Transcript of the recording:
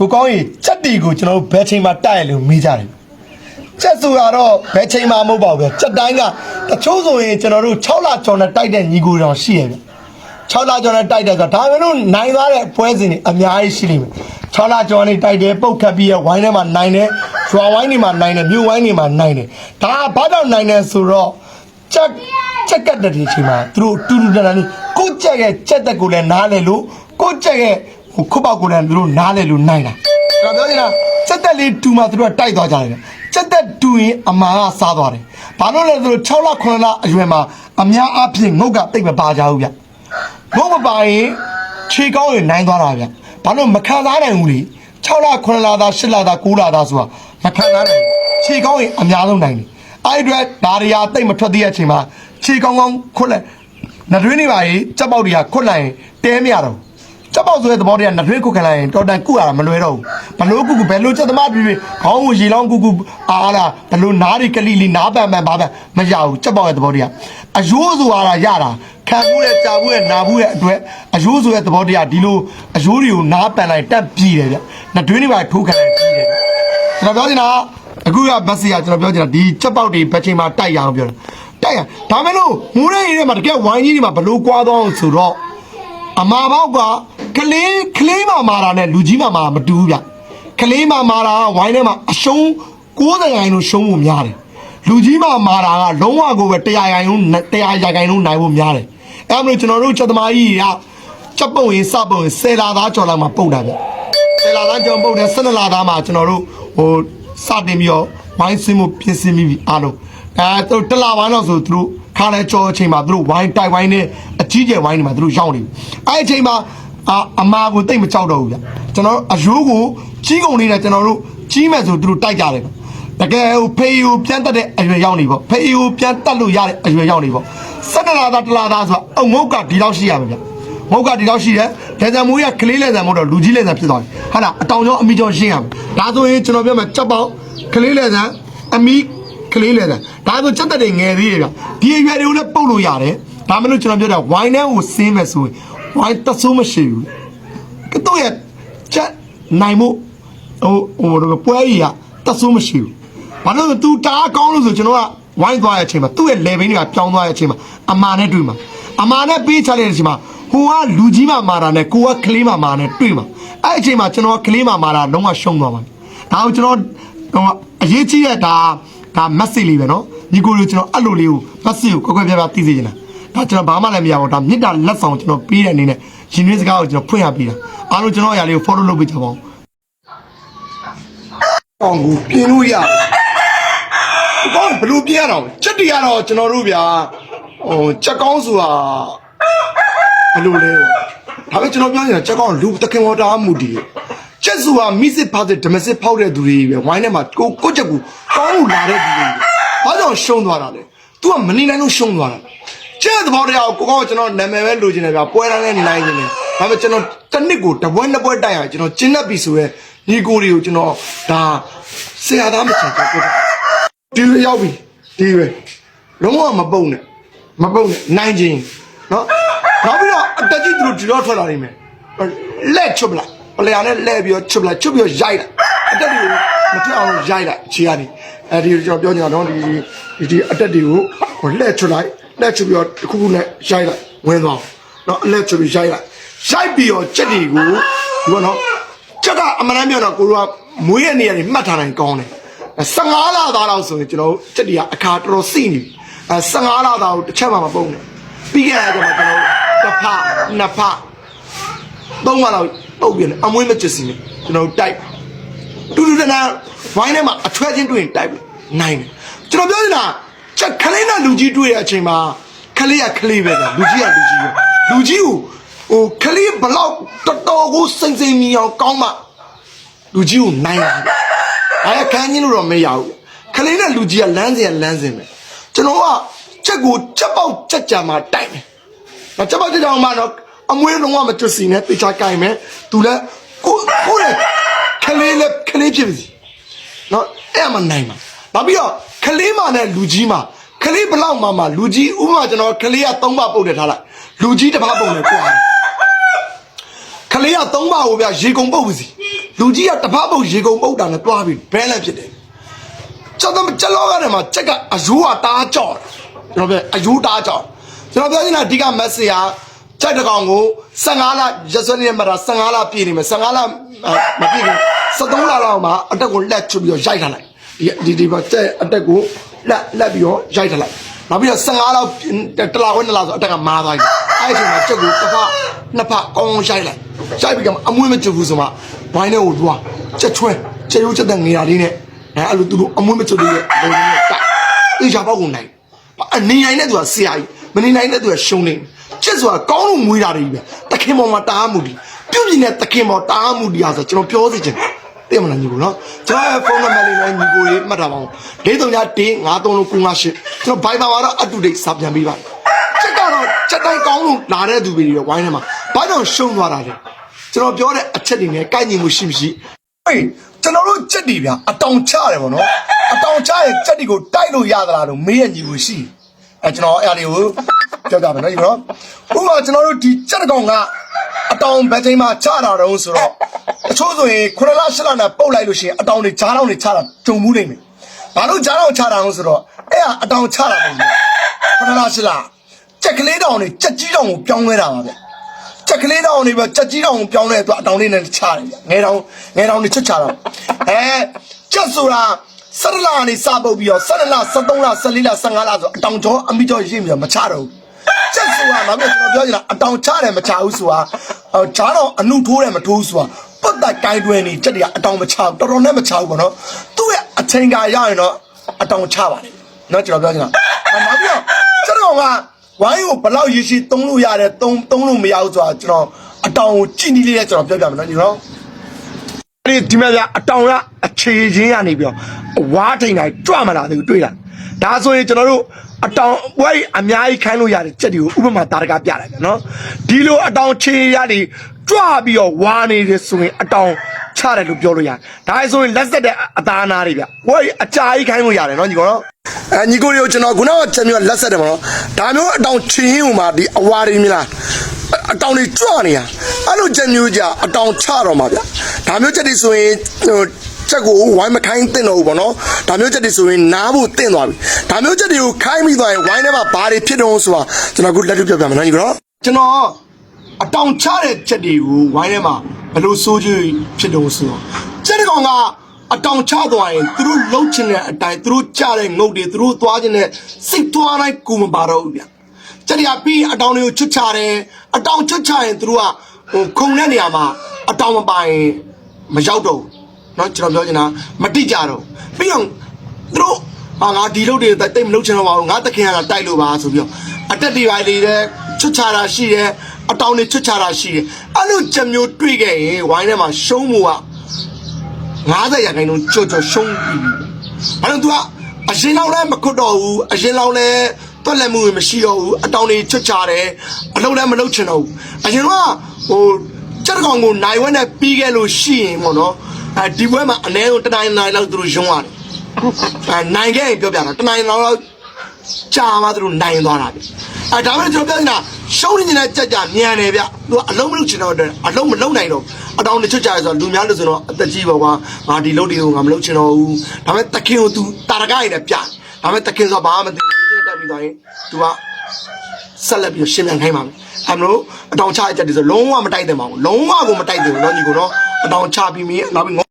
ကိုကောင်းကြီးချက်တီကိုကျွန်တော်တို့ဘယ်ချိန်မှတိုက်ရလို့မေးကြတယ်ချက်ဆိုရတော့ဘယ်ချိန်မှမဟုတ်ပါဘူးဗျချက်တိုင်းကတချို့ဆိုရင်ကျွန်တော်တို့6လကျော်နဲ့တိုက်တဲ့ညီကိုတောင်ရှိရဗျ6လကျော်နဲ့တိုက်တယ်ဆိုတော့ဒါပေမဲ့လို့နိုင်သွားတဲ့ပွဲစဉ်တွေအများကြီးရှိလိမ့်မယ်6လကျော်နဲ့တိုက်တယ်ပုတ်ခတ်ပြီးရဝိုင်းထဲမှာနိုင်တယ်ရွာဝိုင်းတွေမှာနိုင်တယ်မြို့ဝိုင်းတွေမှာနိုင်တယ်ဒါကဘာကြောင့်နိုင်တယ်ဆိုတော့ချက်ချက်ကတ်တဲ့ဒီအချိန်မှာသူတို့တူတူတန်တန်လေးကိုယ့်ချက်ရဲ့ချက်သက်ကိုလည်းနားလဲလို့ကိုယ့်ချက်ရဲ့ ဟိုခုတ်ပေါက်ကိုလည်းသူတို့နားလဲလို့နိုင်တာကျွန်တော်ပြောနေတာချက်သက်လေးတူမှသူတို့ကတိုက်သွားကြတယ်ချက်သက်တူရင်အမာကစားသွားတယ်ဘာလို့လဲဆိုတော့6လ9လအရွယ်မှာအများအပြည့်ငုတ်ကတိတ်မပါကြဘူးဗျငုတ်မပါရင်ခြေကောင်းရင်နိုင်သွားတာဗျဘာလို့မခံစားနိုင်ဘူးလေ6လ9လသား10လသား9လသားဆိုတာမခံစားနိုင်ဘူးခြေကောင်းရင်အများဆုံးနိုင်တယ်အဲ့ဒီအတွက်ဒါရီယာတိတ်မထွက်သေးတဲ့အချိန်မှာခြေကောင်းကောင်းခွတ်လိုက်နှတွင်းနေပါကြီးစက်ပေါက်တွေကခွတ်လိုက်ရင်တဲမရတော့ဘူး စက်ပေါက်ဆိုတဲ့သဘောတရားနှတွင်းခွတ်ခံလိုက်ရင်တော်တန်ကုရတာမလွယ်တော့ဘူးဘလို့ကုကုဘယ်လိုစက်သမားပြပြခေါင်းကိုရေလောင်းကုကုအားလားဘလို့နားတွေကလိလိနားပန်ပန်ဘာပန်မရဘူးစက်ပေါက်ရဲ့သဘောတရားအယိုးဆိုတာရတာခံမှုရဲ့ကြာမှုရဲ့နာမှုရဲ့အတွက်အယိုးဆိုတဲ့သဘောတရားဒီလိုအယိုးတွေကိုနားပန်လိုက်တက်ပြီးတယ်ဗျနှတွင်းတွေပါထိုးခံလိုက်ပြီးတယ်ဗျကျွန်တော်ပြောချင်တာကအခုကဘတ်စီကကျွန်တော်ပြောချင်တာဒီချက်ပေါက်တွေဘက်ချိန်မှာတိုက်ရအောင်ပြောတာတိုက်ရဒါမဲ့လို့မူးတဲ့ရင်းထဲမှာတကယ်ဝိုင်းကြီးတွေမှာဘလို့ကွာသွားအောင်ဆိုတော့အမာပေါက်က ကလေးကလေးမမာတာနဲ့လူကြီးမမာမတူဘူးဗျကလေးမမာတာကဝိုင်းထဲမှာအရှုံး90ရိုင်လို့ရှုံးဖို့များတယ်လူကြီးမမာတာကလုံးဝကိုပဲ100ရိုင်လုံး100ရာခိုင်လုံးနိုင်ဖို့များတယ်အဲဒါမလို့ကျွန်တော်တို့ချက်သမားကြီးကချက်ပုံရင်စပုံရင်10လာသားကျော်လောက်မှာပုတ်တာဗျဆယ်လာသားကြောင်ပုတ်တယ်၁၂လာသားမှာကျွန်တော်တို့ဟိုစတင်ပြီးတော့ဝိုင်းစင်းမှုပြင်ဆင်ပြီးပြီအားလုံးအဲသူတို့တစ်လာပိုင်းတော့ဆိုသူတို့ခါလဲကြောအချိန်မှာသူတို့ဝိုင်းတိုက်ဝိုင်းနဲ့အကြီးကျယ်ဝိုင်းတွေမှာသူတို့ရောက်နေပြီအဲ့ဒီအချိန်မှာ အာအမာကိုတိတ်မကြောက်တော့ဘူးဗျကျွန်တော်တို့အယိုးကိုကြီးကုန်နေတဲ့ကျွန်တော်တို့ကြီးမဲ့ဆိုသူတို့တိုက်ကြတယ်တကယ်ဟိုဖေးယူပြန်တက်တဲ့အရွယ်ရောက်နေပေါ့ဖေးယူပြန်တက်လို့ရတဲ့အရွယ်ရောက်နေပေါ့၁၂လာသားတစ်လာသားဆိုတာအုံငုတ်ကဒီလောက်ရှိရမှာဗျမဟုတ်ကဒီတော့ရှိတယ်လက်ဇံမိုးရကလေးလက်ဇံမို့တော့လူကြီးလက်ဇံဖြစ်သွားပြီဟာလားအတောင်ကျောင်းအမီကျောင်းရှင်းရမယ်ဒါဆိုရင်ကျွန်တော်ပြောမယ်ချက်ပေါက်ကလေးလက်ဇံအမီကလေးလက်ဇံဒါဆိုချက်တက်တွေငယ်သေးတယ်ဗျဒီအရွယ်တွေကိုလည်းပုတ်လို့ရတယ်ဒါမလို့ကျွန်တော်ပြောတာဝိုင်းထဲကိုစင်းမယ်ဆိုရင် ဝိုင်းတဆိုးမရှိဘူးကတော့ရချက်နိုင်မှုဟိုဟိုပွဲကြီးကတဆိုးမရှိဘူးဘာလို့လဲ तू တားကောင်းလို့ဆိုကျွန်တော်ကဝိုင်းသွားတဲ့အချိန်မှာသူ့ရဲ့ level တွေကပြောင်းသွားတဲ့အချိန်မှာအမာနဲ့တွေ့မှာအမာနဲ့ပေးချလိုက်တဲ့အချိန်မှာ ဟိုကလူကြီးမှမာတာနဲ့ကိုကကလေးမှမာနဲ့တွေ့မှာအဲ့အချိန်မှာကျွန်တော်ကကလေးမှမာတာလုံးဝရှုံးသွားပါဒါကိုကျွန်တော်ဟိုအရေးကြီးတဲ့ဒါဒါ message လေးပဲเนาะညီကိုတို့ကျွန်တော်အဲ့လိုလေးကို message ကိုကွက်ကွက်ပြပြသိစေချင်တာ ဒါကျွန်တော်ဘာမှလည်းမရဘူးဒါမေတ္တာလက်ဆောင်ကျွန်တော်ပေးတဲ့အနေနဲ့ရှင်ရင်းစကားကိုကျွန်တော်ဖွင့်ရပေးတာအားလုံးကျွန်တော်အရာလေးကို follow လုပ်ပေးကြပါဦးအောင်ကိုပြင်းလို့ရတယ်။ဘာဘလို့ပြင်းရအောင်ချက်တရတော့ကျွန်တော်တို့ဗျာဟိုချက်ကောင်းဆိုတာဘယ်လိုလဲဒါပေမဲ့ကျွန်တော်ပြောနေတာချက်ကောင်းလူတခင်ဝတာမှုတည်ချက်စုဟာမိစစ်ဖောက်တဲ့ဓမစစ်ဖောက်တဲ့သူတွေပဲဝိုင်းထဲမှာကိုကိုချက်ကူကောင်းလို့လာတဲ့သူတွေဘာကြောင့်ရှုံးသွားတာလဲ तू ကမနေနိုင်လို့ရှုံးသွားတာချ က်သဘောတရားကိုကိုကောင်းကျွန်တော်နာမည်ပဲလိုချင်တယ်ဗျာပွဲတန်းနဲ့နိုင်နေတယ်ဒါပေမဲ့ကျွန်တော်တစ်နှစ်ကိုတပွဲနှစ်ပွဲတိုက်ရကျွန်တော်ကျင်းတတ်ပြီဆိုရဲညီကိုတွေကိုကျွန်တော်ဒါဆရာသားမချင်ကြဘူးဒီလိုရောက်ပြီဒီပဲလုံးဝမပုံနဲ့မပုံနဲ့နိုင်ချင်းနော်နောက်ပြီးတော့အတက်ကြီးသူတို့ဒီတော့ထွက်လာနိုင်မယ်လက်ချွတ်ပလိုက်ပလျာနဲ့လဲပြီးတော့ချွတ်ပလိုက်ချွတ်ပြီးတော့ရိုက်လိုက်အတက်တွေကိုမထွက်အောင်ရိုက်လိုက်ခြေကနေအဲဒီကျွန်တော်ပြောနေတာတော့ဒီဒီဒီအတက်တွေကိုဟိုလက်ချွတ်လိုက် လက်ချွတ်ပြီးတော့တစ်ခုခုနဲ့ရိုက်လိုက်ဝင်သွားတော့အလက်ချွတ်ပြီးရိုက်လိုက်ရိုက်ပြီးတော့ချက်တွေကိုဒီဘောနော်ချက်ကအမှန်တမ်းပြောတော့ကိုတို့ကမွေးတဲ့နေရာတွေမှတ်ထားနိုင်ကောင်းတယ်15လသားတော့ဆိုရင်ကျွန်တော်ချက်တွေကအခါတော်တော်စိနေပြီအဲ15လသားကိုတစ်ချက်မှမပုံနဲ့ပြီးခဲ့တဲ့ကျွန်တော်တစ်ဖက်နှစ်ဖက်သုံးခါလောက်ပုတ်ပြတယ်အမွေးမချစ်စီနဲ့ကျွန်တော်တိုက်တူတူတနာဝိုင်းထဲမှာအထွဲချင်းတွေ့ရင်တိုက်ပြီနိုင်တယ်ကျွန်တော်ပြောနေတာ ချက်ခလေးနဲ့လူကြီးတွေ့တဲ့အချိန်မှာခလေးကခလေးပဲလူကြီးကလူကြီးပဲလူကြီးကိုဟိုခလေးဘလောက်တော်တော်ကိုစိမ့်စိမ့်မြင်အောင်ကောင်းမှလူကြီးကိုနိုင်တယ်အဲ့ခန်းကြီးလို့တော့မရဘူးခလေးနဲ့လူကြီးကလမ်းစဉ်ကလမ်းစဉ်ပဲကျွန်တော်ကချက်ကိုချက်ပေါက်ချက်ကြံမှာတိုက်မယ်။မချက်ပေါက်ချက်ကြံမှာတော့အမွေးလုံးဝမတွစီနဲ့တေချာကြိုင်မယ်။သူလည်းကိုကိုလည်းခလေးလည်းခလေးဖြစ်ပြီ။နော်အဲ့မှနိုင်မှာ။နောက်ပြီးတော့ခ လေးမှနဲ့လူကြီးမှခလေးဘလောက်မှမှလူကြီးဥပမာကျွန်တော်ခလေးက3ပါပုတ်တယ်ထားလိုက်။လူကြီးတစ်ပါးပုံတယ်ကွာ။ခလေးက3ပါကိုဗျရေကုန်ပုတ်ပြီစီလူကြီးကတဖားပုတ်ရေကုန်ပုတ်တာနဲ့တွားပြီးဘဲလန့်ဖြစ်တယ်ကျွန်တော်ကျွန်တော်ကလည်းမှာချက်ကအယိုးကတားကြော့ကျွန်တော်ပြောအယိုးတားကြော့ကျွန်တော်ပြောနေတာအဓိကမက်ဆေ့ဟာချက်တကောင်ကို15လရက်စွဲနေတဲ့မှာ15လပြည့်နေမယ်15လမပြည့်ဘူး73လလောက်မှာအတက်ကိုလက်ချွတ်ပြီးတော့ရိုက်ထားလိုက် ဒီဒီမှာချက်အတက်ကိုလက်လက်ပြီးတော့ရိုက်ထားလိုက်နောက်ပြီးတော့15လောက်တလားဝက်နှစ်လားဆိုအတက်ကမာသွားပြီအဲ့ဒီမှာချက်ကိုတစ်ဖက်နှစ်ဖက်ကောင်းကောင်းရိုက်လိုက်ရိုက်ပြီးတော့အမွေးမကျွဘူးဆိုမှဘိုင်းနဲ့ကိုသွားချက်ချွဲချက်ရိုးချက်တဲ့ငေရာလေးနဲ့အဲအဲ့လိုသူတို့အမွေးမကျွတဲ့ဘုံလေးနဲ့တိုက်အေးချပေါက်ကုန်နိုင်အနေနိုင်တဲ့သူကဆရာကြီးမနေနိုင်တဲ့သူကရှုံးနေချစ်ဆိုတာကောင်းလို့မွေးတာတွေပဲတခင်ပေါ်မှာတားမှုဒီပြုတ်ပြင်းတဲ့တခင်ပေါ်တားမှုဒီဟာဆိုကျွန်တော်ပြောစီချင်တယ် သိမလားညီကိုနော်ကျွန်တော်ရဲ့ဖုန်းနံပါတ်လေးနဲ့ညီကိုလေးမှတ်ထားပါဦး၄3 1 5 3 9 9 8ကျွန်တော်ဘိုင်ဘာမှာတော့အတူတိတ်စာပြန်ပေးပါချက်ကတော့ချက်တိုင်းကောင်းလို့လာတဲ့သူတွေတွေဝိုင်းထဲမှာဘာကြောင့်ရှုံးသွားတာလဲကျွန်တော်ပြောတဲ့အချက်တွေနဲ့ကိုက်ညီမှုရှိမရှိဟေးကျွန်တော်တို့ချက်တွေဗျအတောင်ချတယ်ဗောနော်အတောင်ချရဲ့ချက်တွေကိုတိုက်လို့ရသလားလို့မေးရညီကိုရှိအဲကျွန်တော်အဲ့ဒါတွေကိုပြောကြမယ်နော်ညီနော်ဥပမာကျွန်တော်တို့ဒီချက်တစ်ကောင်ကအတောင်ဘယ်ချိန်မှချတာတော့ဆိုတော့တ ချို့ဆိုရင်9လ10လနဲ့ပုတ်လိုက်လို့ရှိရင်အတောင်တွေဂျားတောင်တွေချတာကြုံမှုနေမယ်ဘာလို့ဂျားတောင်ချတာအောင်ဆိုတော့အဲ့ဟာအတောင်ချတာပုံကြီး9လ10လကြက်ကလေးတောင်တွေကြက်ကြီးတောင်ကိုပြောင်းလဲတာပါဗျကြက်ကလေးတောင်တွေပဲကြက်ကြီးတောင်ကိုပြောင်းလဲသူအတောင်လေးနဲ့ချတယ်ဗျငယ်တောင်ငယ်တောင်တွေချွတ်ချတာအဲကြက်ဆိုတာဆရလာနေစပုတ်ပြီးတော့ဆရလာ73လ14လ15လဆိုအတောင်ကျော်အမိကျော်ရင်းပြီးတော့မချတော့ဘူးချက်ဆိုတာနောက်ပြီးကျွန်တော်ပြောချင်တာအတောင်ချတယ်မချဘူးဆိုတာဟိုဂျားတော့အနုထိုးတယ်မထိုးဘူးဆိုတာ ပတ်သက်ကိုင်းတွင်နေချက်တွေကအတောင်မချဘူးတော်တော်နဲ့မချဘူးပေါ့နော်သူ့ရဲ့အချိန်ကရရင်တော့အတောင်ချပါတယ်နော်ကျွန်တော်ပြောချင်တာနောက်ပြီးတော့ချက်တော်ကဝိုင်းကိုဘလောက်ရရှိသုံးလို့ရတယ်သုံးသုံးလို့မရဘူးဆိုတာကျွန်တော်အတောင်ကိုကြည့်နေလေးနဲ့ကျွန်တော်ပြောပြမယ်နော်ညီတော်အဲ့ဒီဒီမဲ့ပြအတောင်ကအခြေချင်းရနေပြီးတော့ဝါထိန်တိုင်းကြွမလာသေးဘူးတွေ့လားဒါဆိုရင်ကျွန်တော်တို့အတောင်ဝဲအများကြီးခိုင်းလို့ရတဲ့ချက်တွေကိုဥပမာတာရကပြလိုက်တယ်နော်ဒီလိုအတောင်ခြေရတွေ ကြွပြီးတော့ဝါနေတယ်ဆိုရင်အတောင်ချတယ်လို့ပြောလို့ရတယ်ဒါဆိုရင်လက်ဆက်တဲ့အသားနာတွေဗျဝဲအကြာကြီးခိုင်းလို့ရတယ်နော်ညီကောင်နော်အဲညီကိုတွေကိုကျွန်တော်ခုနကချက်မျိုးလက်ဆက်တယ်မနော်ဒါမျိုးအတောင်ခြေရင်းဟိုမှာဒီအဝါတွေမြင်လားအတောင်တွေကြွနေတာအဲ့လိုချက်မျိုးကြအတောင်ချတော့မှာဗျဒါမျိုးချက်တွေဆိုရင်ဟိုချက်ကိုဝိုင်းမခိုင်းတင်တော့ဘူးပေါ့နော်ဒါမျိုးချက်တွေဆိုရင်နားဖို့တင့်သွားပြီဒါမျိုးချက်တွေကိုခိုင်းပြီးသွားရင်ဝိုင်းထဲမှာဘာတွေဖြစ်တော့ဆိုတာကျွန်တော်ခုလက်တွေ့ပြပြမယ်နော်ညီကောင်ကျွန်တော် အတောင်ချတဲ့ချက်တွေကိုဝိုင်းထဲမှာဘယ်လိုစိုးကြွဖြစ်တော့ဆိုတော့ချက်တကောင်ကအတောင်ချသွားရင်သူတို့လှုပ်ချင်တဲ့အတိုင်းသူတို့ကြတဲ့ငုတ်တွေသူတို့သွားချင်တဲ့စိတ်သွားတိုင်းကူမပါတော့ဘူးဗျချက်တွေကပြီးအတောင်တွေကိုချွတ်ချတယ်အတောင်ချွတ်ချရင်သူတို့ကဟိုခုံတဲ့နေရာမှာအတောင်မပိုင်မရောက်တော့ဘူး เนาะကျွန်တော်ပြောချင်တာမတိကြတော့ပြီးတော့သူတို့ဟာငါဒီလုပ်တွေတိတ်မလုပ်ချင်တော့ပါဘူးငါတခင်ကတိုက်လို့ပါဆိုပြီးတော့အတက်တွေပါလေတဲ့ချွတ်ချတာရှိတယ် အတောင်တွေချွတ်ချတာရှိတယ်အဲ့လိုချက်မျိုးတွေ့ခဲ့ရင်ဝိုင်းထဲမှာရှုံးမှုက90ရာခိုင်နှုန်းကြော်ကြော်ရှုံးပြီးပြီအဲ့တော့ तू ကအရင်လောက်လည်းမခွတ်တော့ဘူးအရင်လောက်လည်းတွက်လက်မှုတွေမရှိတော့ဘူးအတောင်တွေချွတ်ချတယ်အလုံးလည်းမလုပ်ချင်တော့ဘူးအရင်ကဟိုချက်တကောင်ကိုနိုင်ဝက်နဲ့ပြီးခဲ့လို့ရှိရင်ပေါ့နော်အဲဒီဘွဲမှာအနည်းဆုံးတစ်နိုင်နိုင်လောက်သူတို့ရုံးရတယ်အဲနိုင်ခဲ့ရင်ပြောပြတာတစ်နိုင်လောက်ကြာမှသူတို့နိုင်သွားတာဗျ အဲဒါမှမဟုတ်ကျွန်တော်ပြောနေတာရှုံးနေနေတဲ့ကြက်ကြမြန်တယ်ဗျသူကအလုံးမလုပ်ချင်တော့တဲ့အလုံးမလုပ်နိုင်တော့အတောင်တစ်ချွတ်ကြရဆိုတော့လူများလို့ဆိုတော့အသက်ကြီးပါကွာငါဒီလုပ်တွေကိုငါမလုပ်ချင်တော့ဘူးဒါပေမဲ့တခင်ကို तू တာရကရည်နဲ့ပြဒါပေမဲ့တခင်ဆိုဘာမှမသိဘူးတက်ပြီးသွားရင် तू က ဆက်လက်ပြီးရှင်းပြန်ခိုင်းပါမယ်အဲမလို့အတောင်ချအချက်တွေဆိုလုံးဝမတိုက်တယ်မအောင်လုံးဝကိုမတိုက်တယ်ဘူးเนาะညီကိုเนาะအတောင်ချပြီးမင်းနောက်ပြီး